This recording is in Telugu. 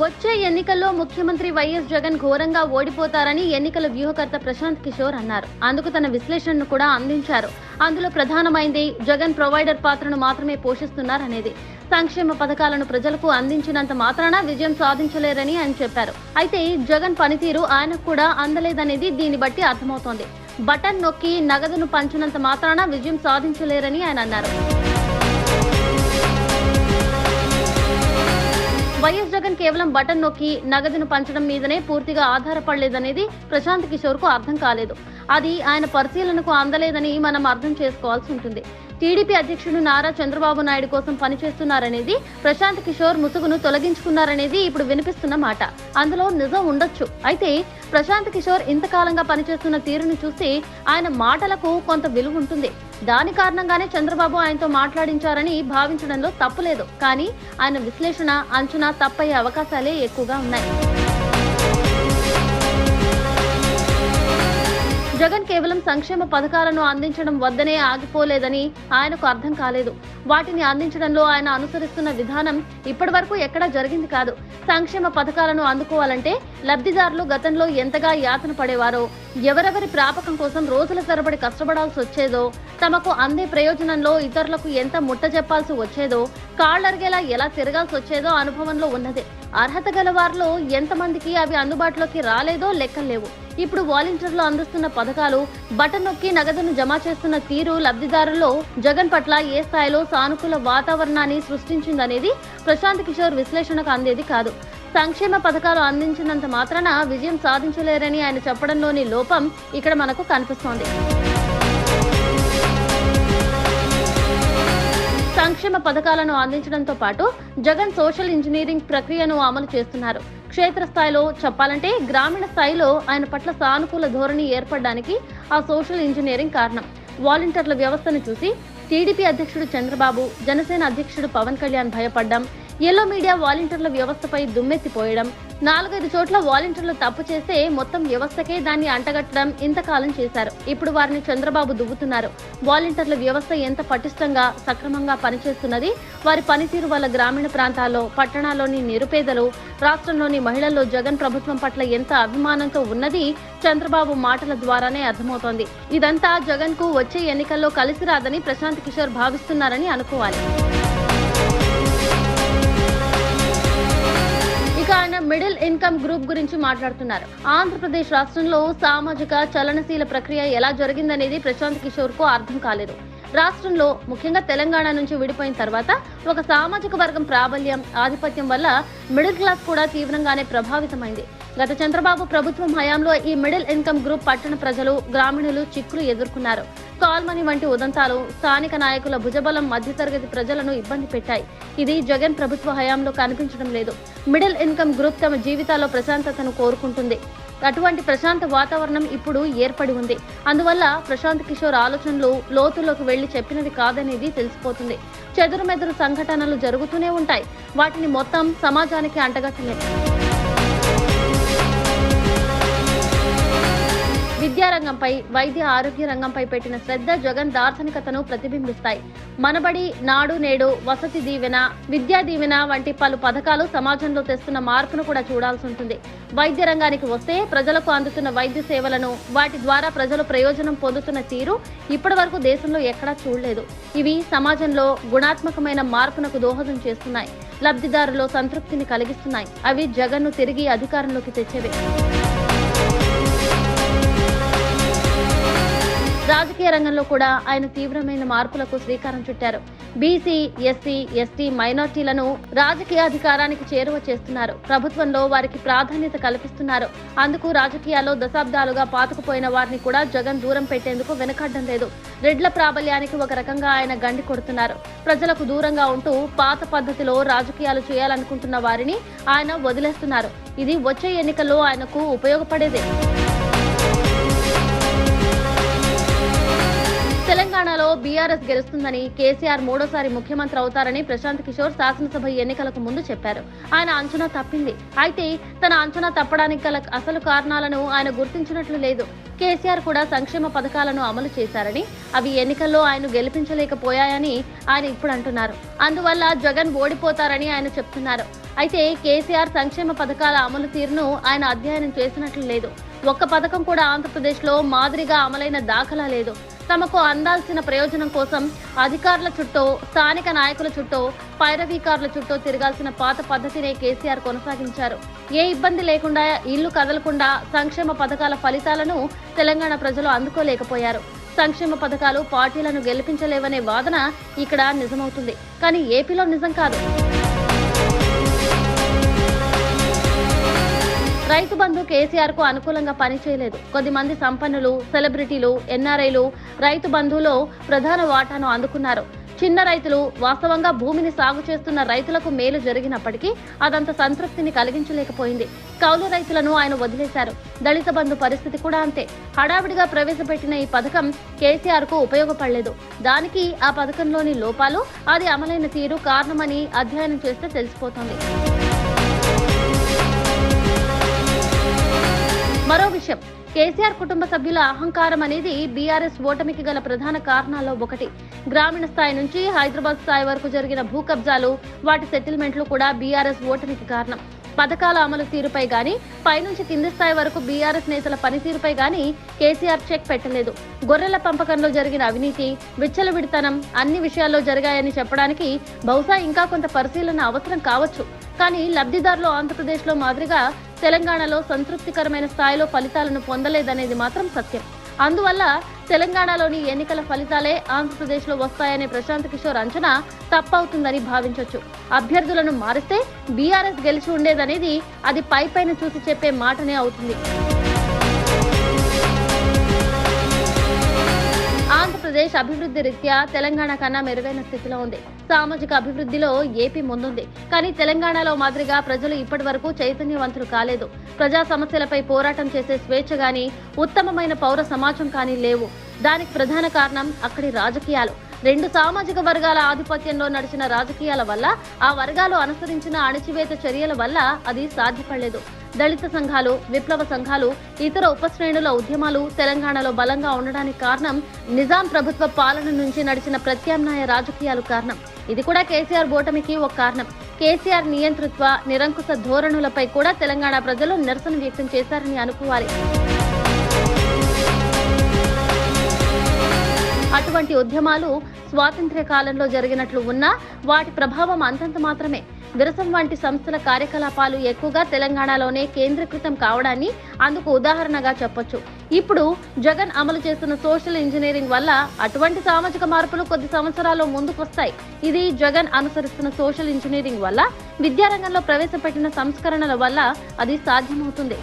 వచ్చే ఎన్నికల్లో ముఖ్యమంత్రి వైఎస్ జగన్ ఘోరంగా ఓడిపోతారని ఎన్నికల వ్యూహకర్త ప్రశాంత్ కిషోర్ అన్నారు. అందుకు తన విశ్లేషణను కూడా అందించారు. అందులో ప్రధానమైంది జగన్ ప్రొవైడర్ పాత్రను మాత్రమే పోషిస్తున్నారనేది. సంక్షేమ పథకాలను ప్రజలకు అందించినంత మాత్రాన విజయం సాధించలేరని ఆయన చెప్పారు. అయితే జగన్ పనితీరు ఆయనకు కూడా అందలేదనేది దీన్ని బట్టి అర్థమవుతోంది. బటన్ నొక్కి నగదును పంచినంత మాత్రాన విజయం సాధించలేరని ఆయన అన్నారు. వైఎస్ జగన్ కేవలం బటన్ నొక్కి నగదును పంచడం మీదనే పూర్తిగా ఆధారపడలేదనేది ప్రశాంత్ కిషోర్కు అర్థం కాలేదు. అది ఆయన పరిశీలనకు అందలేదని మనం అర్థం చేసుకోవాల్సి ఉంటుంది. టీడీపీ అధ్యక్షుడు నారా చంద్రబాబు నాయుడు కోసం పనిచేస్తున్నారనేది ప్రశాంత్ కిషోర్ ముసుగును తొలగించుకున్నారనేది ఇప్పుడు వినిపిస్తున్న మాట. అందులో నిజం ఉండొచ్చు. అయితే ప్రశాంత్ కిషోర్ ఇంతకాలంగా పనిచేస్తున్న తీరును చూసి ఆయన మాటలకు కొంత విలువ ఉంటుంది. దాని కారణంగానే చంద్రబాబు ఆయనతో మాట్లాడించారని భావించడంలో తప్పులేదు కానీ ఆయన విశ్లేషణ అంచనా తప్పయ్యే అవకాశాలే ఎక్కువగా ఉన్నాయి. జగన్ కేవలం సంక్షేమ పథకాలను అందించడం వద్దనే ఆగిపోలేదని ఆయనకు అర్థం కాలేదు. వాటిని అందించడంలో ఆయన అనుసరిస్తున్న విధానం ఇప్పటి వరకు ఎక్కడా జరిగింది కాదు. సంక్షేమ పథకాలను అందుకోవాలంటే లబ్ధిదారులు గతంలో ఎంతగా యాతన పడేవారో ఎవరెవరి ప్రాపకం కోసం రోజుల తరబడి కష్టపడాల్సి వచ్చేదో తమకు అందే ప్రయోజనంలో ఇతరులకు ఎంత ముట్ట చెప్పాల్సి వచ్చేదో కాళ్ళరిగేలా ఎలా తిరగాల్సి వచ్చేదో అనుభవంలో ఉన్నదే. అర్హత గల వారిలో ఎంతమందికి అవి అందుబాటులోకి రాలేదో లెక్కలేవు ఇప్పుడు వాలంటీర్లు అందిస్తున్న పథకాలు బటన్ నొక్కి నగదును జమ చేస్తున్న తీరు లబ్ధిదారుల్లో జగన్ పట్ల ఏ స్థాయిలో సానుకూల వాతావరణాన్ని సృష్టించిందనేది ప్రశాంత్ కిషోర్ విశ్లేషణకు అందేది కాదు. సంక్షేమ పథకాలు అందించినంత మాత్రాన విజయం సాధించలేరని ఆయన చెప్పడంలోని లోపం ఇక్కడ మనకు కనిపిస్తోంది. సంక్షేమ పథకాలను అందించడంతో పాటు జగన్ సోషల్ ఇంజనీరింగ్ ప్రక్రియను అమలు చేస్తున్నారు. క్షేత్రస్థాయిలో చెప్పాలంటే గ్రామీణ స్థాయిలో ఆయన పట్ల సానుకూల ధోరణి ఏర్పడడానికి ఆ సోషల్ ఇంజనీరింగ్ కారణం. వాలంటీర్ల వ్యవస్థను చూసి టీడీపీ అధ్యక్షుడు చంద్రబాబు జనసేన అధ్యక్షుడు పవన్ కళ్యాణ్ భయపడ్డం ఎల్లో మీడియా వాలంటీర్ల వ్యవస్థపై దుమ్మెత్తిపోయడం నాలుగైదు చోట్ల వాలంటీర్లు తప్పు చేస్తే మొత్తం వ్యవస్థకే దాన్ని అంటగట్టడం ఇంతకాలం చేశారు. ఇప్పుడు వారిని చంద్రబాబు దువ్వుతున్నారు. వాలంటీర్ల వ్యవస్థ ఎంత పటిష్టంగా సక్రమంగా పనిచేస్తున్నది? వారి పనితీరు వల్ల గ్రామీణ ప్రాంతాల్లో పట్టణాల్లోని నిరుపేదలు రాష్ట్రంలోని మహిళల్లో జగన్ ప్రభుత్వం పట్ల ఎంత అభిమానంతో ఉన్నది? చంద్రబాబు మాటల ద్వారానే అర్థమవుతోంది. ఇదంతా జగన్కు వచ్చే ఎన్నికల్లో కలిసి రాదని ప్రశాంత్ కిషోర్ భావిస్తున్నారని అనుకోవాలి. ఇక ఆయన మిడిల్ ఇన్కమ్ గ్రూప్ గురించి మాట్లాడుతున్నారు. ఆంధ్రప్రదేశ్ రాష్ట్రంలో సామాజిక చలనశీల ప్రక్రియ ఎలా జరిగిందనేది ప్రశాంత్ కిషోర్కు అర్థం కాలేదు. రాష్ట్రంలో ముఖ్యంగా తెలంగాణ నుంచి విడిపోయిన తర్వాత ఒక సామాజిక వర్గం ప్రాబల్యం ఆధిపత్యం వల్ల మిడిల్ క్లాస్ కూడా తీవ్రంగానే ప్రభావితమైంది. గత చంద్రబాబు ప్రభుత్వం హయాంలో ఈ మిడిల్ ఇన్కమ్ గ్రూప్ పట్టణ ప్రజలు గ్రామీణులు చిక్కులు ఎదుర్కొన్నారు. కాల్మని వంటి ఉదంతాలు స్థానిక నాయకుల భుజబలం మధ్యతరగతి ప్రజలను ఇబ్బంది పెట్టాయి. ఇది జగన్ ప్రభుత్వ హయాంలో కనిపించడం లేదు. మిడిల్ ఇన్కమ్ గ్రూప్ తమ జీవితాల్లో ప్రశాంతతను కోరుకుంటుంది. అటువంటి ప్రశాంత వాతావరణం ఇప్పుడు ఏర్పడి ఉంది. అందువల్ల ప్రశాంత్ కిషోర్ ఆలోచనలు లోతుల్లోకి వెళ్ళి చెప్పినది కాదనేది తెలిసిపోతుంది. చెదురుమెదురు సంఘటనలు జరుగుతూనే ఉంటాయి. వాటిని మొత్తం సమాజానికి అంటగట్టలేదు విద్యారంగంపై వైద్య ఆరోగ్య రంగంపై పెట్టిన శ్రద్ధ జగన్ దార్శనికతను ప్రతిబింబిస్తాయి. మనబడి నాడు నేడు వసతి దీవెన విద్యా దీవెన వంటి పలు పథకాలు సమాజంలో తెస్తున్న మార్పును కూడా చూడాల్సి ఉంటుంది. వైద్య రంగానికి వస్తే ప్రజలకు అందుతున్న వైద్య సేవలను వాటి ద్వారా ప్రజలు ప్రయోజనం పొందుతున్న తీరు ఇప్పటి వరకు దేశంలో ఎక్కడా చూడలేదు. ఇవి సమాజంలో గుణాత్మకమైన మార్పునకు దోహదం చేస్తున్నాయి. లబ్ధిదారులో సంతృప్తిని కలిగిస్తున్నాయి. అవి జగన్ను తిరిగి అధికారంలోకి తెచ్చేవి. రాజకీయ రంగంలో కూడా ఆయన తీవ్రమైన మార్పులకు శ్రీకారం చుట్టారు. బీసీ ఎస్సీ ఎస్టీ మైనార్టీలను రాజకీయ అధికారానికి చేరువ చేస్తున్నారు. ప్రభుత్వంలో వారికి ప్రాధాన్యత కల్పిస్తున్నారు. అందుకు రాజకీయాల్లో దశాబ్దాలుగా పాతుకుపోయిన వారిని కూడా జగన్ దూరం పెట్టేందుకు వెనకడ్డం లేదు. రెడ్ల ప్రాబల్యానికి ఒక రకంగా ఆయన గండి కొడుతున్నారు. ప్రజలకు దూరంగా ఉంటూ పాత పద్ధతిలో రాజకీయాలు చేయాలనుకుంటున్న వారిని ఆయన వదిలేస్తున్నారు. ఇది వచ్చే ఎన్నికల్లో ఆయనకు ఉపయోగపడేదే. తెలంగాణలో బీఆర్ఎస్ గెలుస్తుందని కేసీఆర్ మూడోసారి ముఖ్యమంత్రి అవుతారని ప్రశాంత్ కిషోర్ శాసనసభ ఎన్నికలకు ముందు చెప్పారు. ఆయన అంచనా తప్పింది. అయితే తన అంచనా తప్పడానికి గల అసలు కారణాలను ఆయన గుర్తించినట్లు లేదు. కేసీఆర్ కూడా సంక్షేమ పథకాలను అమలు చేశారని అవి ఎన్నికల్లో ఆయన గెలిపించలేకపోయాయని ఆయన ఇప్పుడు అంటున్నారు. అందువల్ల జగన్ ఓడిపోతారని ఆయన చెప్తున్నారు. అయితే కేసీఆర్ సంక్షేమ పథకాల అమలు తీరును ఆయన అధ్యయనం చేసినట్లు లేదు. ఒక్క పథకం కూడా ఆంధ్రప్రదేశ్లో మాదిరిగా అమలైన దాఖలా లేదు. తమకు అందాల్సిన ప్రయోజనం కోసం అధికారుల చుట్టూ స్థానిక నాయకుల చుట్టూ పైరవీకారుల చుట్టూ తిరగాల్సిన పాత పద్ధతినే కేసీఆర్ కొనసాగించారు. ఏ ఇబ్బంది లేకుండా ఇల్లు కదలకుండా సంక్షేమ పథకాల ఫలితాలను తెలంగాణ ప్రజలు అందుకోలేకపోయారు. సంక్షేమ పథకాలు పార్టీలను గెలిపించలేవనే వాదన ఇక్కడ నిజమవుతుంది. కానీ ఏపీలో నిజం కాదు. రైతు బంధు కేసీఆర్కు అనుకూలంగా పనిచేయలేదు. కొద్దిమంది సంపన్నులు సెలబ్రిటీలు ఎన్ఆర్ఐలు రైతు బంధులో ప్రధాన వాటాను అందుకున్నారు. చిన్న రైతులు వాస్తవంగా భూమిని సాగు చేస్తున్న రైతులకు మేలు జరిగినప్పటికీ అదంత సంతృప్తిని కలిగించలేకపోయింది. కౌలు రైతులను ఆయన వదిలేశారు. దళిత బంధు పరిస్థితి కూడా అంతే. హడావిడిగా ప్రవేశపెట్టిన ఈ పథకం కేసీఆర్కు ఉపయోగపడలేదు. దానికి ఆ పథకంలోని లోపాలు అది అమలైన తీరు కారణమని అధ్యయనం చేస్తే తెలిసిపోతుంది. మరో విషయం. కేసీఆర్ కుటుంబ సభ్యుల అహంకారం అనేది బీఆర్ఎస్ ఓటమికి గల ప్రధాన కారణాల్లో ఒకటి. గ్రామీణ స్థాయి నుంచి హైదరాబాద్ స్థాయి వరకు జరిగిన భూ కబ్జాలు వాటి సెటిల్మెంట్లు కూడా బీఆర్ఎస్ ఓటమికి కారణం. పథకాల అమలు తీరుపై గాని పైనుంచి కింది స్థాయి వరకు బీఆర్ఎస్ నేతల పనితీరుపై గాని కేసీఆర్ చెక్ పెట్టలేదు. గొర్రెల పంపకంలో జరిగిన అవినీతి విచ్చలవిడితనం అన్ని విషయాల్లో జరిగాయని చెప్పడానికి బహుశా ఇంకా కొంత పరిశీలన అవసరం కావచ్చు. కానీ లబ్ధిదారులు ఆంధ్రప్రదేశ్లో మాదిరిగా తెలంగాణలో సంతృప్తికరమైన స్థాయిలో ఫలితాలను పొందలేదనేది మాత్రం సత్యం. అందువల్ల తెలంగాణలోని ఎన్నికల ఫలితాలే ఆంధ్రప్రదేశ్లో వస్తాయనే ప్రశాంత్ కిషోర్ అంచనా తప్పవుతుందని భావించవచ్చు అభ్యర్థులను మారిస్తే బీఆర్ఎస్ గెలిచి ఉండేదనేది అది పైపైన చూసి చెప్పే మాటనే అవుతుంది. ఆంధ్రప్రదేశ్ అభివృద్ధి రీత్యా తెలంగాణ కన్నా మెరుగైన స్థితిలో ఉంది. సామాజిక అభివృద్ధిలో ఏపీ ముందుంది. కానీ తెలంగాణలో మాదిరిగా ప్రజలు ఇప్పటి వరకు చైతన్యవంతులు కాలేదు. ప్రజా సమస్యలపై పోరాటం చేసే స్వేచ్ఛ గాని ఉత్తమమైన పౌర సమాజం కానీ లేవు. దానికి ప్రధాన కారణం అక్కడి రాజకీయాలు. రెండు సామాజిక వర్గాల ఆధిపత్యంలో నడిచిన రాజకీయాల వల్ల ఆ వర్గాలు అనుసరించిన అణచివేత చర్యల వల్ల అది సాధ్యపడలేదు. దళిత సంఘాలు విప్లవ సంఘాలు ఇతర ఉపశ్రేణుల ఉద్యమాలు తెలంగాణలో బలంగా ఉండడానికి కారణం నిజాం ప్రభుత్వ పాలన నుంచి నడిచిన ప్రత్యామ్నాయ రాజకీయాలు కారణం. ఇది కూడా కేసీఆర్ ఓటమికి ఒక కారణం. కేసీఆర్ నియంతృత్వ నిరంకుశ ధోరణులపై కూడా తెలంగాణ ప్రజలు నిరసన వ్యక్తం చేశారని అనుకోవాలి. అటువంటి ఉద్యమాలు స్వాతంత్ర్య కాలంలో జరిగినట్లు ఉన్నా వాటి ప్రభావం అంతంత మాత్రమే. విరసం వంటి సంస్థల కార్యకలాపాలు ఎక్కువగా తెలంగాణలోనే కేంద్రీకృతం కావడాన్ని అందుకు ఉదాహరణగా చెప్పొచ్చు. ఇప్పుడు జగన్ అమలు చేస్తున్న సోషల్ ఇంజనీరింగ్ వల్ల అటువంటి సామాజిక మార్పులు కొద్ది సంవత్సరాల్లో ముందుకొస్తాయి. ఇది జగన్ అనుసరిస్తున్న సోషల్ ఇంజనీరింగ్ వల్ల విద్యారంగంలో ప్రవేశపెట్టిన సంస్కరణల వల్ల అది సాధ్యమవుతుంది.